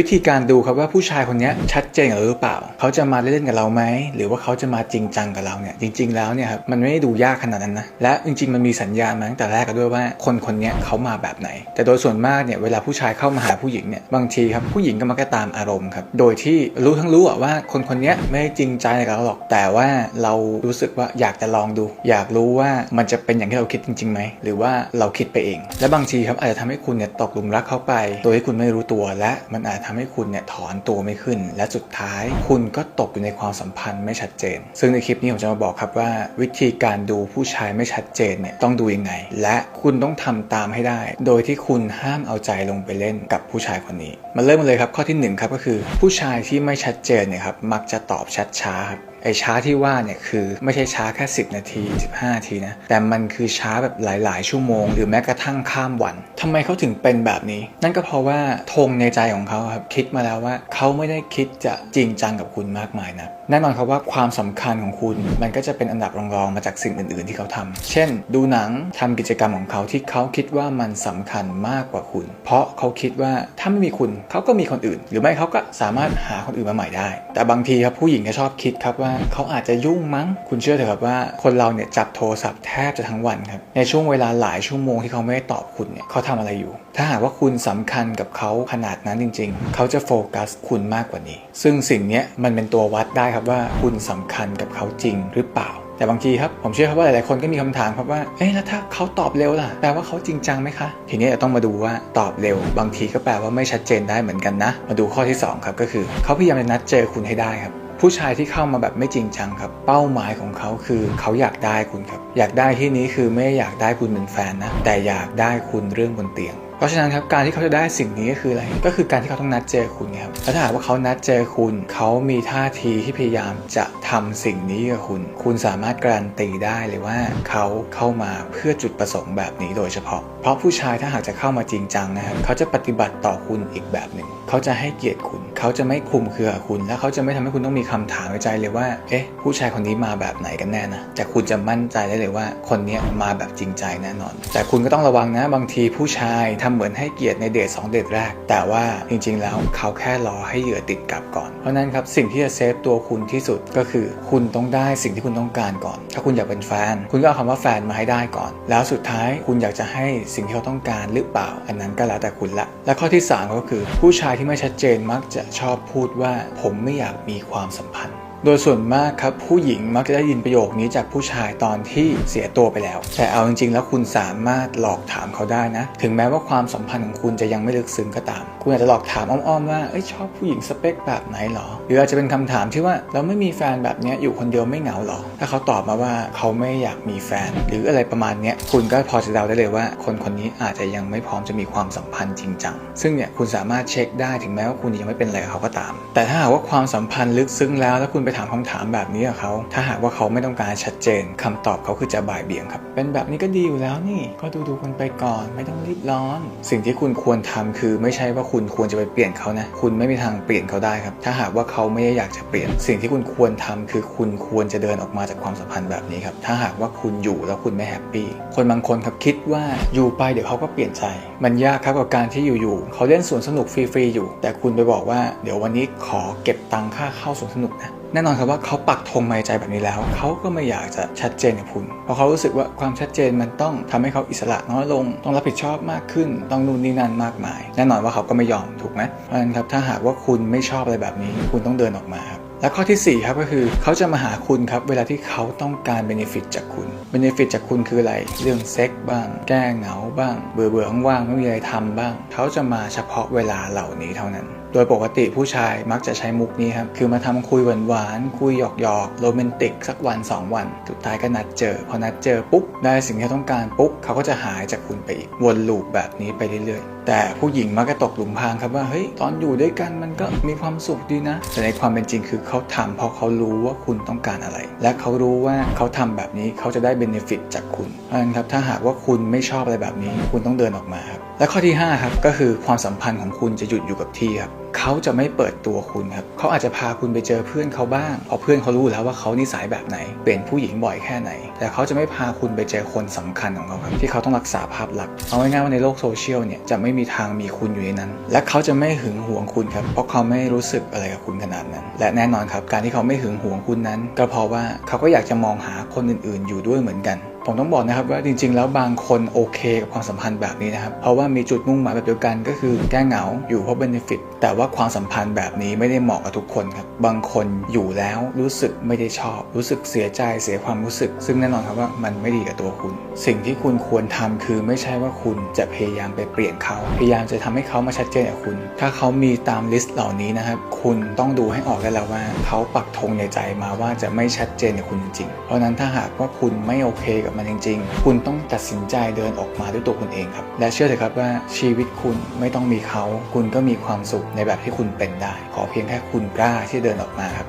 วิธีการดูครับว่าผู้ชายคนนี้ชัดเจนหรือเปล่า เขาจะมาเล่นๆกับเราไหมหรือว่าเขาจะมาจริงจังกับเราเนี่ยจริง ๆ แล้วเนี่ยครับมันไม่ได้ดูยากขนาดนั้นนะและจริง ๆ มันมีสัญญาณมาตั้งแต่แรกกันด้วยว่าคนคนนี้เขามาแบบไหน แต่โดยส่วนมากเนี่ยเวลาผู้ชายเข้ามาหาผู้หญิงเนี่ยบางทีครับผู้หญิงก็มักจะตามอารมณ์ครับโดยที่รู้ทั้งรู้ว่าคนคนนี้ไม่จริงใจกับเราหรอกแต่ว่าเรารู้สึกว่าอยากจะลองดู อยากรู้ว่ามันจะเป็นอย่างที่เราคิดจริงๆไหมหรือว่าเราคิดไปเอง และบางทีครับอาจจะทำให้คุณเนี่ยตกหลุมรักเขาไป โดยที่คุณไม่รู้ตัวและมันอาจทำให้คุณเนี่ยถอนตัวไม่ขึ้น และสุดท้ายคุณก็ตกอยู่ในความสัมพันธ์ไม่ชัดเจน ซึ่งในคลิปนี้ผมจะมาบอกครับว่า วิธีการดูผู้ชายไม่ชัดเจนเนี่ยต้องดูยังไง และคุณต้องทำตามให้ได้ โดยที่คุณห้ามเอาใจลงไปเล่นกับผู้ชายคนนี้ มาเริ่มกันเลยครับข้อที่หนึ่งครับก็คือ ผู้ชายที่ไม่ชัดเจนเนี่ยครับมักจะตอบชัดช้าครับ ไอ้ช้าที่ว่าเนี่ยคือไม่ใช่ช้าแค่ 10 นาที 15 นาทีนะ แต่มันคือช้าแบบหลาย ๆ ชั่วโมง หรือแม้กระทั่งข้ามวันทำไมเขาถึงเป็นแบบนี้ นั่นก็เพราะว่าธงในใจของเขาครับคิดมาแล้วว่าเขาไม่ได้คิดจะจริงจังกับคุณมากมายนะแน่นอนครับว่าความสำคัญของคุณมันก็จะเป็นอันดับรองๆมาจากสิ่งอื่น ๆ ที่เขาทำเช่น ดูหนังทำกิจกรรมของเขาที่เขาคิดว่ามันสำคัญมากกว่าคุณ เพราะเขาคิดว่าถ้าไม่มีคุณเขาก็มีคนอื่น หรือไม่เขาก็สามารถหาคนอื่นมาใหม่ได้ แต่บางทีครับผู้หญิงก็ชอบคิดครับว่าเขาอาจจะยุ่งมั้ง คุณเชื่อเถอะครับว่าคนเราเนี่ยจับโทรศัพท์แทบจะทั้งวันครับในช่วงเวลาหลายชั่วโมงที่เขาไม่ได้ตอบคุณเนี่ยเขาทำอะไรอยู่ ถ้าหากว่าคุณสำคัญกับเขาขนาดนั้นจริง ๆ เขาจะโฟกัสคุณมากกว่านี้ ซึ่งสิ่งนี้มันเป็นตัววัดได้ครับว่าคุณสำคัญกับเขาจริงหรือเปล่าแต่บางทีครับผมเชื่อครับว่าหลายๆคนก็มีคำถามครับว่า เอ๊ะแล้วถ้าเขาตอบเร็วล่ะแปลว่าเขาจริงจังไหมคะ ทีนี้จะต้องมาดูว่าตอบเร็ว บางทีก็แปลว่าไม่ชัดเจนได้เหมือนกันนะ มาดูข้อที่สองครับก็คือ เขาพยายามจะนัดเจอคุณให้ได้ครับ ผู้ชายที่เข้ามาแบบไม่จริงจังครับ เป้าหมายของเขาคือเขาอยากได้คุณครับ อยากได้ที่นี้คือไม่อยากได้คุณเป็นแฟนนะ แต่อยากได้คุณเรื่องบนเตียง เพราะฉะนั้นครับการที่เขาจะได้สิ่งนี้ก็คืออะไร ก็คือการที่เขาต้องนัดเจอคุณครับแล้วถ้าหากว่าเขานัดเจอคุณ เขามีท่าทีที่พยายามจะทำสิ่งนี้กับคุณ คุณสามารถการันตีได้เลยว่าเขาเข้ามาเพื่อจุดประสงค์แบบนี้โดยเฉพาะ เพราะผู้ชายถ้าหากจะเข้ามาจริงจังนะครับเขาจะปฏิบัติต่อคุณอีกแบบหนึ่ง เขาจะให้เกียรติคุณ เขาจะไม่คลุมเครือคุณ และเขาจะไม่ทำให้คุณต้องมีคำถามในใจเลยว่า เอ๊ะ ผู้ชายคนนี้มาแบบไหนกันแน่นะ แต่คุณจะมั่นใจได้เลยว่า คนนี้มาแบบจริงใจแน่นอน แต่คุณก็ต้องระวังนะ บางทีผู้ชายทำเหมือนให้เกียรติในเดทสองเดทแรก แต่ว่าจริง ๆ แล้วเขาแค่รอให้เหยื่อติดกับก่อน เพราะนั้นครับสิ่งที่จะเซฟตัวคุณที่สุดก็คือ คุณต้องได้สิ่งที่คุณต้องการก่อน ถ้าคุณอยากเป็นแฟน คุณก็เอาคำว่าแฟนมาให้ได้ก่อน แล้วสุดท้ายคุณอยากจะให้สิ่งที่เขาต้องการหรือเปล่า อันนั้นก็แล้วแต่คุณละ และข้อที่สามก็คือผู้ชายที่ไม่ชัดเจนมักจะชอบพูดว่าผมไม่อยากมีความสัมพันธ์ โดยส่วนมากครับผู้หญิงมักจะได้ยินประโยคนี้จากผู้ชายตอนที่เสียตัวไปแล้ว แต่เอาจริงๆ แล้วคุณสามารถหลอกถามเขาได้นะ ถึงแม้ว่าความสัมพันธ์ของคุณจะยังไม่ลึกซึ้งก็ตาม คุณอาจจะหลอกถามอ้อมๆว่าเอ้ยชอบผู้หญิงสเปคแบบไหนหรอ หรืออาจจะเป็นคำถามที่ว่าเราไม่มีแฟนแบบนี้อยู่คนเดียวไม่เหงาหรอ ถ้าเขาตอบมาว่าเขาไม่อยากมีแฟน หรืออะไรประมาณนี้คุณก็พอจะเดาได้เลยว่า คนคนนี้อาจจะยังไม่พร้อมจะมีความสัมพันธ์จริงจังซึ่งเนี่ยคุณสามารถเช็คได้ถึงแม้ว่าคุณยังไม่เป็นอะไรกับเขาก็ตาม แต่ถ้าหากว่าความสัมพันธ์ลึกซึ้งแล้วแล้วคุณไปถามคำถามแบบนี้กับเขา ถ้าหากว่าเขาไม่ต้องการชัดเจนคำตอบเขาคือจะบ่ายเบี่ยงครับ เป็นแบบนี้ก็ดีอยู่แล้วนี่ก็ดูดูกันไปก่อน ไม่ต้องรีบร้อน สิ่งที่คุณควรทำคือไม่ใช่ว่าคุณควรจะไปเปลี่ยนเขานะ คุณไม่มีทางเปลี่ยนเขาได้ครับ ถ้าหากว่าเขาไม่ได้อยากจะเปลี่ยน สิ่งที่คุณควรทำคือคุณควรจะเดินออกมาจากความสัมพันธ์แบบนี้ครับ ถ้าหากว่าคุณอยู่แล้วคุณไม่แฮปปี้ คนบางคนครับคิดว่าอยู่ไปเดี๋ยวเขาก็เปลี่ยนใจ มันยากครับกับการที่อยู่ๆเขาเล่นสวนสนุกฟรีๆอยู่ แต่คุณไปบอกว่าเดี๋ยววันนี้ขอเก็บตังค่าเข้าสวนสนุกนะ แน่นอนครับว่าเขาปักธงในใจแบบนี้แล้ว เขาก็ไม่อยากจะชัดเจนกับคุณ เพราะเขารู้สึกว่าความชัดเจนมันต้องทำให้เขาอิสระน้อยลง ต้องรับผิดชอบมากขึ้น ต้องนู่นนี่นั่นมากมาย แน่นอนว่าเขาก็ไม่ยอมถูกไหมเพราะฉะนั้นครับถ้าหากว่าคุณไม่ชอบอะไรแบบนี้ คุณต้องเดินออกมาครับและข้อที่4ครับก็คือเขาจะมาหาคุณครับเวลาที่เขาต้องการเบนฟิตจากคุณเบนฟิตจากคุณคืออะไร เรื่องเซ็กบ้าง แก้เหงาบ้าง เบื่อเบื่อว่างๆไม่มีอะไรทำบ้าง เขาจะมาเฉพาะเวลาเหล่านี้เท่านั้น โดยปกติผู้ชายมักจะใช้มุกนี้ครับ คือมาทำคุยหวานๆ คุยหยอกๆ โรแมนติกสักวัน 2 วัน สุดท้ายก็นัดเจอ พอนัดเจอปุ๊บ ได้สิ่งที่ต้องการปุ๊บ เขาก็จะหายจากคุณไปอีก วนลูปแบบนี้ไปเรื่อยๆ แต่ผู้หญิงมักจะตกหลุมพรางครับว่า เฮ้ย ตอนอยู่ด้วยกันมันก็มีความสุขดีนะ แต่ในความเป็นจริงคือเขาทำเพราะเขารู้ว่าคุณต้องการอะไร และเขารู้ว่าเขาทำแบบนี้เขาจะได้เบนฟิตจากคุณเพราะฉะนั้นครับ ถ้าหากว่าคุณไม่ชอบอะไรแบบนี้ คุณต้องเดินออกมาครับ และข้อที่5ครับ ก็คือความสัมพันธ์ของคุณจะหยุดอยู่กับที่ครับ เขาจะไม่เปิดตัวคุณครับเขาอาจจะพาคุณไปเจอเพื่อนเขาบ้างเพราะเพื่อนเขารู้แล้วว่าเขานิสัยแบบไหน เปลี่ยนผู้หญิงบ่อยแค่ไหน แต่เขาจะไม่พาคุณไปเจอคนสำคัญของเขาครับที่เขาต้องรักษาภาพลักษณ์เอาง่ายๆว่าในโลกโซเชียลเนี่ยจะไม่มีทางมีคุณอยู่ในนั้น และเขาจะไม่หึงหวงคุณครับเพราะเขาไม่รู้สึกอะไรกับคุณขนาดนั้น และแน่นอนครับการที่เขาไม่หึงหวงคุณนั้น ก็เพราะว่าเขาก็อยากจะมองหาคนอื่น ๆ อยู่ด้วยเหมือนกัน ผมต้องบอกนะครับว่าจริง ๆ แล้วบางคนโอเคกับความสัมพันธ์แบบนี้นะครับ เพราะว่ามีจุดมุ่งหมายแบบเดียวกันก็คือแก้เหงาอยู่เพราะเบนฟิตแต่ว่าความสัมพันธ์แบบนี้ไม่ได้เหมาะกับทุกคนครับ บางคนอยู่แล้วรู้สึกไม่ได้ชอบ รู้สึกเสียใจเสียความรู้สึก ซึ่งแน่นอนครับว่ามันไม่ดีกับตัวคุณ สิ่งที่คุณควรทำคือไม่ใช่ว่าคุณจะพยายามไปเปลี่ยนเขาพยายามจะทำให้เขามาชัดเจนกับคุณ ถ้าเขามีตามลิสต์เหล่านี้นะครับคุณต้องดูให้ออกได้แล้วว่า เขาปักธงในใจมาว่าจะไม่ชัดเจนกับคุณจริงๆเพราะนั้นถ้าหากว่าคุณไม่โอเคกับมันจริง ๆ คุณต้องตัดสินใจเดินออกมาด้วยตัวคุณเองครับ และเชื่อเถอะครับว่าชีวิตคุณไม่ต้องมีเขา คุณก็มีความสุขในแบบที่คุณเป็นได้ ขอเพียงแค่คุณกล้าที่เดินออกมาครับ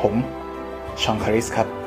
ผมชองคาริสครับ